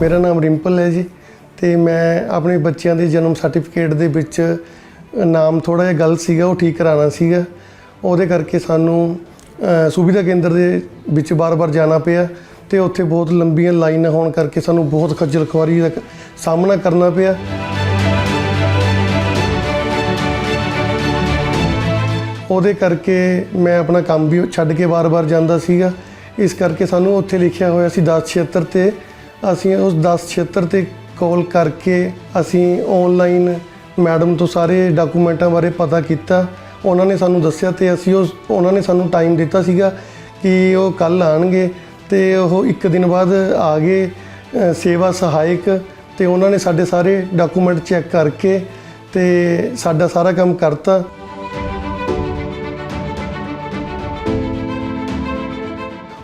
ਮੇਰਾ ਨਾਮ ਰਿੰਪਲ ਹੈ ਜੀ ਤੇ ਮੈਂ ਆਪਣੇ ਬੱਚਿਆਂ ਦੇ ਜਨਮ ਸਰਟੀਫਿਕੇਟ ਦੇ ਵਿੱਚ ਨਾਮ ਥੋੜਾ ਜਿਹਾ ਗਲਤ ਸੀਗਾ, ਉਹ ਠੀਕ ਕਰਾਉਣਾ ਸੀਗਾ। ਉਹਦੇ ਕਰਕੇ ਸਾਨੂੰ ਸੁਵਿਧਾ ਕੇਂਦਰ ਦੇ ਵਿੱਚ ਬਾਰ-ਬਾਰ ਜਾਣਾ ਪਿਆ ਤੇ ਉੱਥੇ ਬਹੁਤ ਲੰਬੀਆਂ ਲਾਈਨਾਂ ਹੋਣ ਕਰਕੇ ਸਾਨੂੰ ਬਹੁਤ ਖੱਜਲ ਖੁਆਰੀ ਦਾ ਸਾਹਮਣਾ ਕਰਨਾ ਪਿਆ। ਉਹਦੇ ਕਰਕੇ ਮੈਂ ਆਪਣਾ ਕੰਮ ਵੀ ਛੱਡ ਕੇ ਵਾਰ-ਵਾਰ ਜਾਂਦਾ ਸੀਗਾ। ਇਸ ਕਰਕੇ ਸਾਨੂੰ ਉੱਥੇ ਲਿਖਿਆ ਹੋਇਆ ਸੀ 1076 ਤੇ ਅਸੀਂ ਉਸ 1076 ਤੇ ਕਾਲ ਕਰਕੇ ਅਸੀਂ ਆਨਲਾਈਨ ਮੈਡਮ ਤੋਂ ਸਾਰੇ ਡਾਕੂਮੈਂਟਾਂ ਬਾਰੇ ਪਤਾ ਕੀਤਾ। ਉਹਨਾਂ ਨੇ ਸਾਨੂੰ ਦੱਸਿਆ ਤੇ ਅਸੀਂ ਉਸ, ਉਹਨਾਂ ਨੇ ਸਾਨੂੰ ਟਾਈਮ ਦਿੱਤਾ ਸੀਗਾ ਕਿ ਉਹ ਕੱਲ ਆਣਗੇ ਤੇ ਉਹ ਇੱਕ ਦਿਨ ਬਾਅਦ ਆ ਗਏ ਸੇਵਾ ਸਹਾਇਕ ਤੇ ਉਹਨਾਂ ਨੇ ਸਾਡੇ ਸਾਰੇ ਡਾਕੂਮੈਂਟ ਚੈੱਕ ਕਰਕੇ ਤੇ ਸਾਡਾ ਸਾਰਾ ਕੰਮ ਕਰਤਾ।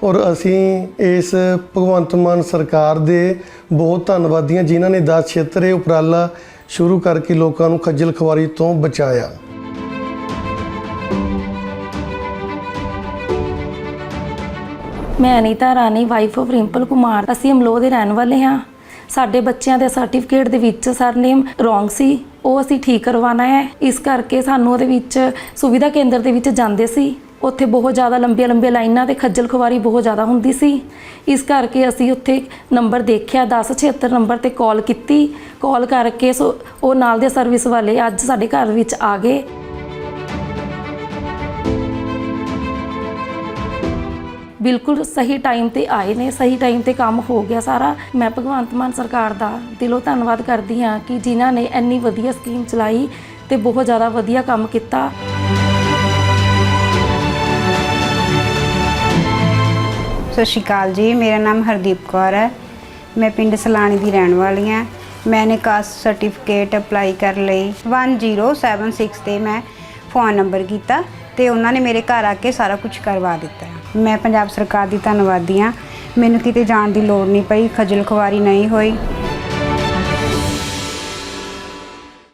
ਔਰ ਅਸੀਂ ਇਸ ਭਗਵੰਤ ਮਾਨ ਸਰਕਾਰ ਦੇ ਬਹੁਤ ਧੰਨਵਾਦੀ ਹਾਂ, ਜਿਨ੍ਹਾਂ ਨੇ 10 ਖੇਤਰ ਇਹ ਉਪਰਾਲਾ ਸ਼ੁਰੂ ਕਰਕੇ ਲੋਕਾਂ ਨੂੰ ਖੱਜਲ ਖਵਾਰੀ ਤੋਂ ਬਚਾਇਆ। ਮੈਂ ਅਨੀਤਾ ਰਾਣੀ ਵਾਈਫ ਆਫ ਰਿੰਪਲ ਕੁਮਾਰ। ਅਸੀਂ ਅਮਲੋਹ ਦੇ ਰਹਿਣ ਵਾਲੇ ਹਾਂ। ਸਾਡੇ ਬੱਚਿਆਂ ਦੇ ਸਰਟੀਫਿਕੇਟ ਦੇ ਵਿੱਚ ਸਰਨੇਮ ਰੋਂਗ ਸੀ। ਉਹ ਅਸੀਂ ਠੀਕ ਕਰਵਾਉਣਾ ਹੈ। ਇਸ ਕਰਕੇ ਸਾਨੂੰ ਉਹਦੇ ਵਿੱਚ ਸੁਵਿਧਾ ਕੇਂਦਰ ਦੇ ਵਿੱਚ ਜਾਂਦੇ ਸੀ। ਉੱਥੇ ਬਹੁਤ ਜ਼ਿਆਦਾ ਲੰਬੀਆਂ ਲੰਬੀਆਂ ਲਾਈਨਾਂ ਤੇ ਖੱਜਲ ਖੁਆਰੀ ਬਹੁਤ ਜ਼ਿਆਦਾ ਹੁੰਦੀ ਸੀ। ਇਸ ਕਰਕੇ ਅਸੀਂ ਉੱਥੇ ਨੰਬਰ ਦੇਖਿਆ 1076 ਨੰਬਰ ਤੇ ਕਾਲ ਕੀਤੀ। ਕਾਲ ਕਰਕੇ ਸੋ ਉਹ ਨਾਲ ਦੇ ਸਰਵਿਸ ਵਾਲੇ ਅੱਜ ਸਾਡੇ ਘਰ ਵਿੱਚ ਆ ਗਏ। ਬਿਲਕੁਲ ਸਹੀ ਟਾਈਮ ਤੇ ਆਏ ਨੇ, ਸਹੀ ਟਾਈਮ ਤੇ ਕੰਮ ਹੋ ਗਿਆ ਸਾਰਾ। ਮੈਂ ਭਗਵੰਤ ਮਾਨ ਸਰਕਾਰ ਦਾ ਦਿਲੋਂ ਧੰਨਵਾਦ ਕਰਦੀ ਹਾਂ ਕਿ ਜਿਨ੍ਹਾਂ ਨੇ ਇੰਨੀ ਵਧੀਆ ਸਕੀਮ ਚਲਾਈ ਤੇ ਬਹੁਤ ਜ਼ਿਆਦਾ ਵਧੀਆ ਕੰਮ ਕੀਤਾ। ਸਤਿ ਸ਼੍ਰੀ ਅਕਾਲ ਜੀ। ਮੇਰਾ ਨਾਮ ਹਰਦੀਪ ਕੌਰ ਹੈ। ਮੈਂ ਪਿੰਡ ਸਲਾਣੀ ਦੀ ਰਹਿਣ ਵਾਲੀ ਹਾਂ। ਮੈंने ਕਾਸਟ ਸਰਟੀਫਿਕੇਟ ਅਪਲਾਈ ਕਰ ਲਈ 1076 ਤੇ ਮੈਂ ਫੋਨ ਨੰਬਰ ਕੀਤਾ ਤੇ ਉਹਨਾਂ ਨੇ ਮੇਰੇ ਘਰ ਆ ਕੇ ਸਾਰਾ ਕੁਝ ਕਰਵਾ ਦਿੱਤਾ। ਮੈਂ ਪੰਜਾਬ ਸਰਕਾਰ ਦੀ ਧੰਨਵਾਦੀ ਹਾਂ। ਮੈਨੂੰ ਕਿਤੇ ਜਾਣ ਦੀ ਲੋੜ ਨਹੀਂ ਪਈ, ਖਜਲ ਖੁਆਰੀ ਨਹੀਂ ਹੋਈ।